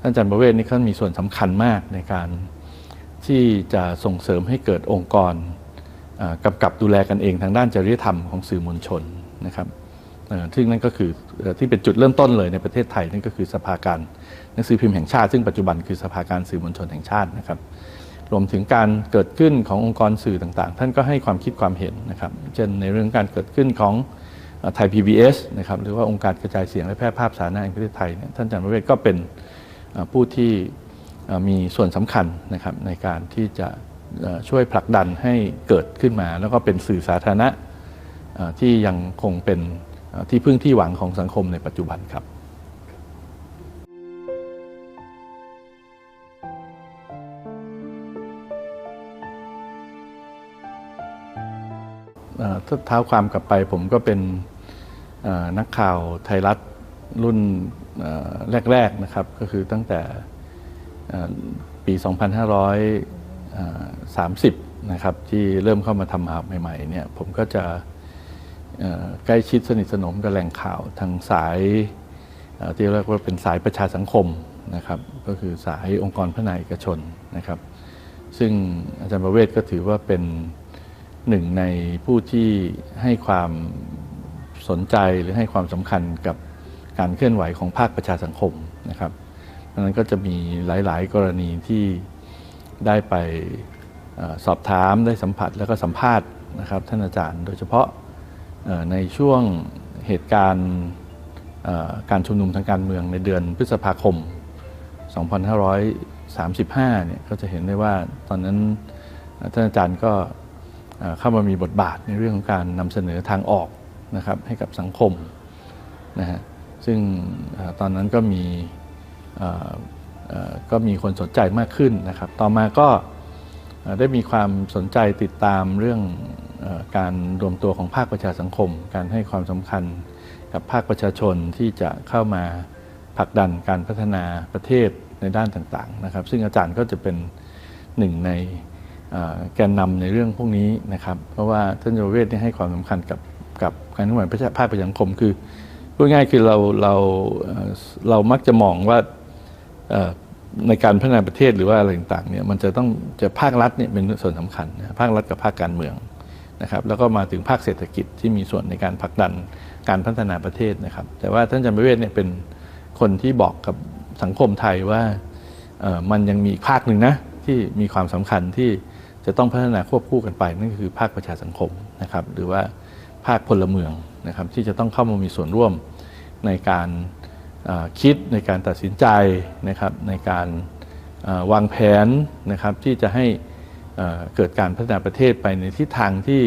ท่านอาจารย์ประเวศนี่ท่านมีส่วนสำคัญมากในการที่จะส่งเสริมให้เกิดองค์กรกำกับดูแลกันเองทางด้านจริยธรรมของสื่อมวลชนนะครับซึ่งนั่นก็คือที่เป็นจุดเริ่มต้นเลยในประเทศไทยนั่นก็คือสภาการหนังสือพิมพ์แห่งชาติ ซึ่งปัจจุบันคือสภาการสื่อมวลชนแห่งชาตินะครับ รวมถึงการเกิดขึ้นขององค์กรสื่อต่างๆ ท่านก็ให้ความคิดความเห็นนะครับเช่นในเรื่องการเกิดขึ้นของไทย PBS นะครับหรือว่าองค์การกระจายเสียงและแพร่ภาพสาธารณะแห่งประเทศไทยนี่ท่านอาจารย์ประเวศก็เป็น ผู้ที่มีส่วนสำคัญนะครับในการที่จะช่วยผลักดันให้เกิดขึ้นมา แล้วก็เป็นสื่อสาธารณะที่ยังคงเป็นที่พึ่งที่หวังของสังคมในปัจจุบันครับถ้าเท้าความกลับไปผมก็เป็นนักข่าวไทยรัฐ รุ่นแรกๆนะครับก็คือตั้งแต่เอ่อปี 2530 นะครับที่เริ่มเข้ามาทำข่าวใหม่ๆเนี่ยผมก็จะใกล้ชิดสนิทสนมกับแหล่งข่าวทางสายที่เรียกว่าเป็นสายประชาสังคมนะครับก็คือสายองค์กรพระนายเอกชนนะครับ ซึ่งอาจารย์ประเวศก็ถือว่าเป็นหนึ่งในผู้ที่ให้ความสนใจหรือให้ความสำคัญกับ การเคลื่อนไหวของภาคประชาสังคมนะครับดังนั้นก็จะมีหลาย ๆ กรณีที่ได้ไปอสอบถามได้สัมผัสแล้วก็สัมภาษณ์นะครับท่านอาจารย์ โดยเฉพาะในช่วงเหตุการณ์การชุมนุมทางการเมืองในเดือนพฤษภาคม 2535 เนี่ยก็จะเห็นได้ว่าตอนนั้นท่านอาจารย์ก็เข้ามามีบทบาทในเรื่องของการนำเสนอทางออกนะครับให้กับสังคมนะฮะ ซึ่งอตอนนั้นก็มีก็มีคนสนใจมากขึ้นนะครับ ต่อมาก็ได้มีความสนใจติดตามเรื่องอการรวมตัวของภาคประชาสังคม การให้ความสำคัญกับภาคประชาชนที่จะเข้ามาผลักดันการพัฒนาประเทศในด้านต่างๆนะครับ ซึ่งอาจารย์ก็จะเป็นหนึ่งในแกนนำในเรื่องพวกนี้นะครับ เพราะว่าท่านโยเวศให้ความสำคัญกับกับการทำงานประชาภาคประชาสังคมคือ พูดง่ายคือเราเราเรามักจะมองว่าในการพัฒนาประเทศหรือว่าอะไรต่างๆเนี่ยมันจะต้องจะภาครัฐเนี่ยเป็นส่วนสำคัญนะภาครัฐกับภาคการเมืองนะครับแล้วก็มาถึงภาคเศรษฐกิจที่มีส่วนในการผลักดันการพัฒนาประเทศนะครับ แต่ว่าท่านจารย์ประเวศเนี่ยเป็นคนที่บอกกับสังคมไทยว่ามันยังมีภาคหนึ่งนะที่มีความสำคัญที่จะต้องพัฒนาควบคู่กันไปนั่นก็คือภาคประชาสังคมนะครับหรือว่าภาคพลเมือง นะครับที่จะต้องเข้ามามีส่วนร่วมในการคิดในการตัดสินใจนะครับในการวางแผนนะครับที่จะให้เกิดการพัฒนาประเทศไปในทิศทางที่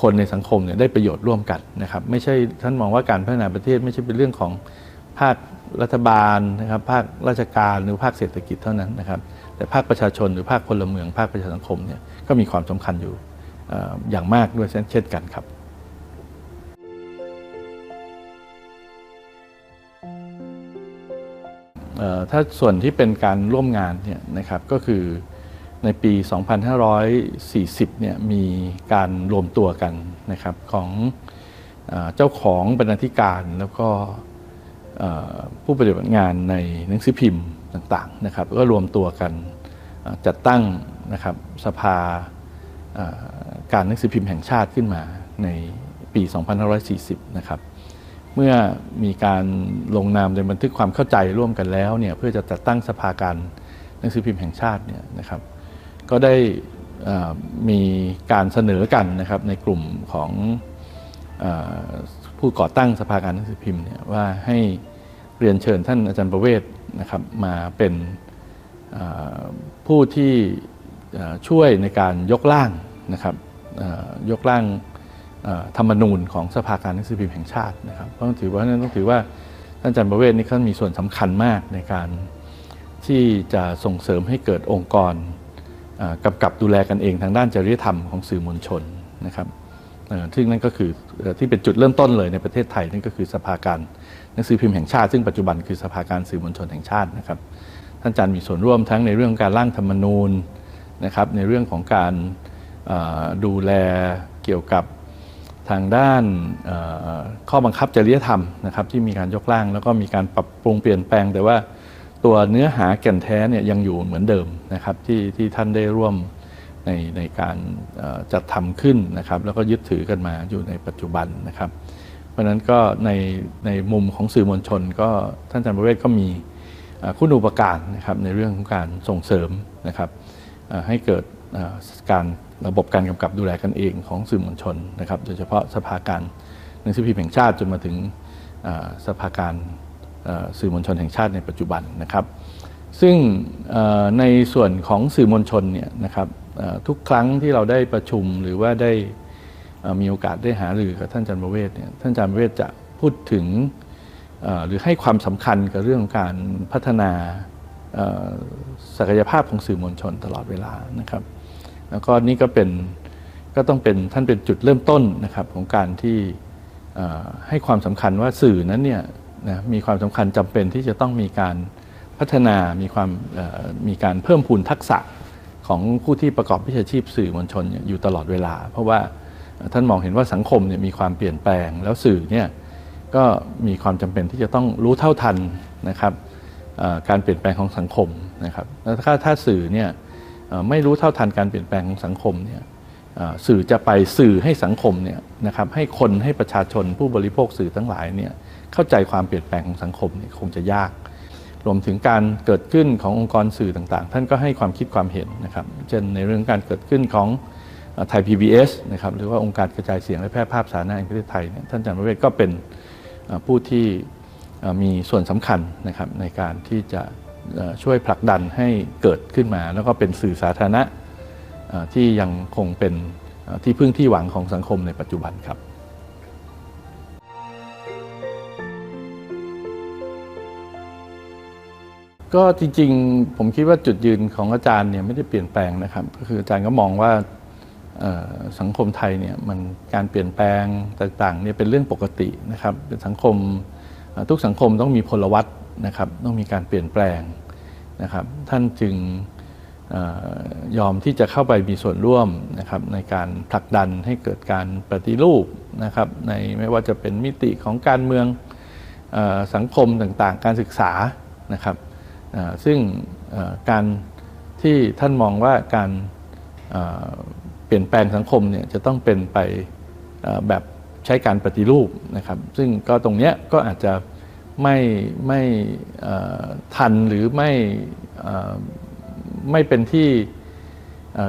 คนในสังคมเนี่ยได้ประโยชน์ร่วมกันนะครับไม่ใช่ท่านมองว่าการพัฒนาประเทศไม่ใช่เป็นเรื่องของภาครัฐบาลนะครับภาคราชการหรือภาคเศรษฐกิจเท่านั้นนะครับแต่ภาคประชาชนหรือภาคพลเมือง ภาคประชาสังคมเนี่ยก็มีความสำคัญอยู่อย่างมากด้วยเช่นกันครับ ถ้าส่วนที่เป็นการร่วมงานเนี่ยนะครับก็คือในปี 2540 เนี่ยมีการรวมตัวกันนะครับของเออเจ้าของบรรณาธิการแล้วก็ผู้ปฏิบัติงานในหนังสือพิมพ์ต่างๆนะครับก็รวมตัวกันจัดตั้งนะครับสภาการหนังสือพิมพ์แห่งชาติขึ้นมาในปี 2540 นะครับ เมื่อมีการลงนามในบันทึกความเข้าใจร่วมกันแล้วเนี่ยเพื่อจะจัดตั้งสภาการหนังสือพิมพ์แห่งชาติเนี่ยนะครับ ก็ได้มีการเสนอกันนะครับในกลุ่มของอผู้ก่อตั้งสภาการหนังสือพิมพ์เนี่ยว่าให้เรียนเชิญท่านอาจารย์ประเวศนะครับมาเป็นผู้ที่ช่วยในการยกร่างนะครับยกร่าง ธรรมนูญของสภาการหนังสือพิมพ์แห่งชาตินะครับเพราะถือว่านั่นต้องถือว่าท่านอาจารย์ประเวศนี่ท่านมีส่วนสำคัญมากในการที่จะส่งเสริมให้เกิดองค์กรกำกับดูแลกันเองทางด้านจริยธรรมของสื่อมวลชนนะครับซึ่งนั่นก็คือที่เป็นจุดเริ่มต้นเลยในประเทศไทยนั่นก็คือสภาการหนังสือพิมพ์แห่งชาติ ซึ่งปัจจุบันคือสภาการสื่อมวลชนแห่งชาตินะครับ ท่านอาจารย์มีส่วนร่วมทั้งในเรื่องการร่างธรรมนูญนะครับในเรื่องของการดูแลเกี่ยวกับ ทางด้านข้อบังคับจริยธรรมนะครับที่มีการยกร่าง แล้วก็มีการปรับปรุงเปลี่ยนแปลง แต่ว่าตัวเนื้อหาแก่นแท้เนี่ยยังอยู่เหมือนเดิมนะครับที่ที่ท่านได้ร่วมในในการจัดทำขึ้นนะครับ แล้วก็ยึดถือกันมาอยู่ในปัจจุบันนะครับ เพราะฉะนั้นก็ในในมุมของสื่อมวลชน ก็ท่านอาจารย์ประเวศก็มีเอ่อคุณูปการนะครับในเรื่องของการส่งเสริมนะครับให้เกิดการ ระบบการกำกับดูแลกันเองของสื่อมวลชนนะครับ โดยเฉพาะสภาการหนังสือพิมพ์แห่งชาติจนมาถึงสภาการสื่อมวลชนแห่งชาติในปัจจุบันนะครับ ซึ่งในส่วนของสื่อมวลชนเนี่ยนะครับทุกครั้งที่เราได้ประชุมหรือว่าได้มีโอกาสได้หารือกับท่านจารย์ประเวศเนี่ยท่านจารย์ประเวศจะพูดถึงหรือให้ความสำคัญกับเรื่องของการพัฒนาศักยภาพของสื่อมวลชนตลอดเวลานะครับ แล้วก็นี่ก็เป็นก็ต้องเป็นท่านเป็นจุดเริ่มต้นนะครับของการที่ให้ความสำคัญว่าสื่อนั้นเนี่ยนะมีความสำคัญจำเป็นที่จะต้องมีการพัฒนามีความมีการเพิ่มพูนทักษะของผู้ที่ประกอบวิชาชีพสื่อมวลชนอยู่ตลอดเวลา เพราะว่าท่านมองเห็นว่าสังคมเนี่ยมีความเปลี่ยนแปลง แล้วสื่อเนี่ยก็มีความจำเป็นที่จะต้องรู้เท่าทันนะครับการเปลี่ยนแปลงของสังคมนะครับแล้วถ้าถ้าสื่อเนี่ย ไม่รู้เท่าทันการเปลี่ยนแปลงของสังคมเนี่ยสื่อจะไปสื่อให้สังคมเนี่ยนะครับให้คนให้ประชาชนผู้บริโภคสื่อทั้งหลายเนี่ยเข้าใจความเปลี่ยนแปลงของสังคมเนี่ยคงจะยาก รวมถึงการเกิดขึ้นขององค์กรสื่อต่างๆ ท่านก็ให้ความคิดความเห็นนะครับเช่นในเรื่องการเกิดขึ้นของไทย PBS นะครับหรือว่าองค์การกระจายเสียงและแพร่ภาพสาธารณะแห่งประเทศไทยเนี่ยท่านอาจารย์ประเวศก็เป็นผู้ที่มีส่วนสำคัญนะครับในการที่จะ ช่วยผลักดันให้เกิดขึ้นมา แล้วก็เป็นสื่อสาธารณะที่ยังคงเป็นที่พึ่งที่หวังของสังคมในปัจจุบันครับก็จริงๆ ผมคิดว่าจุดยืนของอาจารย์เนี่ยไม่ได้เปลี่ยนแปลงนะครับก็คืออาจารย์ก็มองว่าสังคมไทยเนี่ยมันการเปลี่ยนแปลงต่างๆเนี่ยเป็นเรื่องปกตินะครับเป็นสังคม ทุกสังคมต้องมีพลวัตนะครับต้องมีการเปลี่ยนแปลงนะครับท่านจึงอยอมที่จะเข้าไปมีส่วนร่วมนะครับในการผลักดันให้เกิดการปฏิรูปนะครับในไม่ว่าจะเป็นมิติของการเมืองอสังคมต่างๆ การศึกษานะครับซึ่งการที่ท่านมองว่าการเปลี่ยนแปลงสังคมเนี่ยจะต้องเป็นไปแบบ ใช้การปฏิรูปนะครับ ซึ่งก็ตรงเนี้ยก็อาจจะไม่ไม่ทันหรือไม่ไม่เป็นที่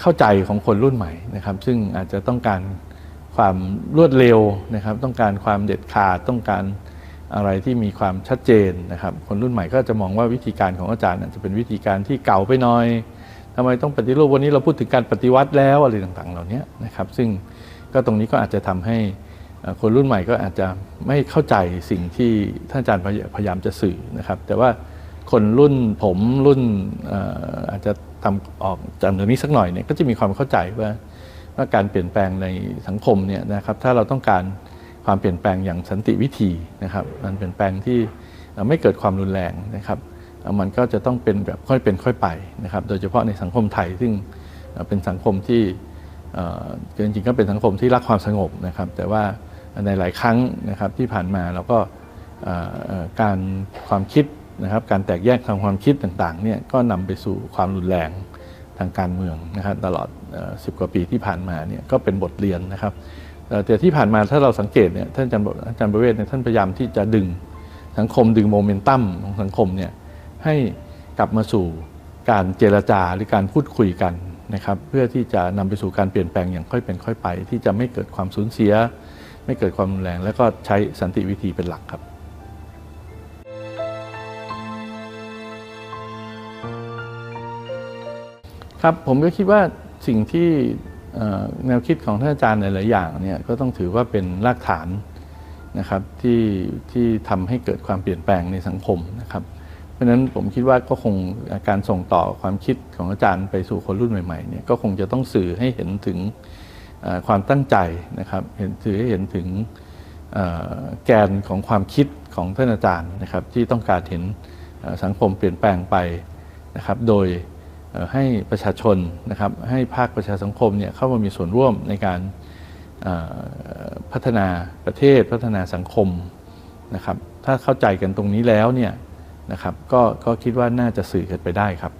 เข้าใจของคนรุ่นใหม่นะครับ ซึ่งอาจจะต้องการความรวดเร็วนะครับ ต้องการความเด็ดขาดต้องการอะไรที่มีความชัดเจนนะครับ คนรุ่นใหม่ก็จะมองว่าวิธีการของอาจารย์จะเป็นวิธีการที่เก่าไปหน่อยทำไมต้องปฏิรูปวันนี้เราพูดถึงการปฏิวัติแล้วอะไรต่างๆ เหล่านี้นะครับ ซึ่งก็ตรงนี้ก็อาจจะทำให้ คนรุ่นใหม่ก็อาจจะไม่เข้าใจสิ่งที่ท่านอาจารย์พยายามจะสื่อนะครับ แต่ว่าคนรุ่นผมรุ่นอาจจะทำออกจากตรงนี้สักหน่อยเนี่ยก็จะมีความเข้าใจว่าว่าการเปลี่ยนแปลงในสังคมเนี่ยนะครับถ้าเราต้องการความเปลี่ยนแปลงอย่างสันติวิธีนะครับมันเปลี่ยนแปลงที่ไม่เกิดความรุนแรงนะครับมันก็จะต้องเป็นแบบค่อยเป็นค่อยไปนะครับ โดยเฉพาะในสังคมไทยซึ่งเป็นสังคมที่จริงๆก็เป็นสังคมที่รักความสงบนะครับ แต่ว่า ในหลายครั้งนะครับที่ผ่านมาเราก็การความคิดนะครับการแตกแยกทางความคิดต่างๆเนี่ยก็นำไปสู่ความรุนแรงทางการเมืองนะครับตลอดสิบกว่าปีที่ผ่านมาเนี่ยก็เป็นบทเรียนนะครับแต่ที่ผ่านมาถ้าเราสังเกตเนี่ยท่านอาจารย์บอาจารย์ประเวศเนี่ยท่านพยายามที่จะดึงสังคมดึงโมเมนตัมของสังคมเนี่ยให้กลับมาสู่การเจรจาหรือการพูดคุยกันนะครับเพื่อที่จะนำไปสู่การเปลี่ยนแปลงอย่างค่อยเป็นค่อยไป ที่จะไม่เกิดความสูญเสีย ไม่เกิดความรุนแรง แล้วก็ใช้สันติวิธีเป็นหลักครับครับผมก็คิดว่าสิ่งที่แนวคิดของท่านอาจารย์ในหลายอย่างเนี่ยก็ต้องถือว่าเป็นรากฐานนะครับที่ที่ทำให้เกิดความเปลี่ยนแปลงในสังคมนะครับ เพราะฉะนั้นผมคิดว่าก็คงการส่งต่อความคิดของอาจารย์ไปสู่คนรุ่นใหม่ๆเนี่ยก็คงจะต้องสื่อให้เห็นถึง ความตั้งใจนะครับเห็นถือให้เห็นถึงแกนของความคิดของท่านอาจารย์นะครับที่ต้องการเห็นสังคมเปลี่ยนแปลงไปนะครับโดยให้ประชาชนนะครับให้ภาคประชาสังคมเนี่ยเข้ามามีส่วนร่วมในการพัฒนาประเทศพัฒนาสังคมนะครับถ้าเข้าใจกันตรงนี้แล้วเนี่ยนะครับก็ก็คิดว่าน่าจะสื่อกันไปได้ครับ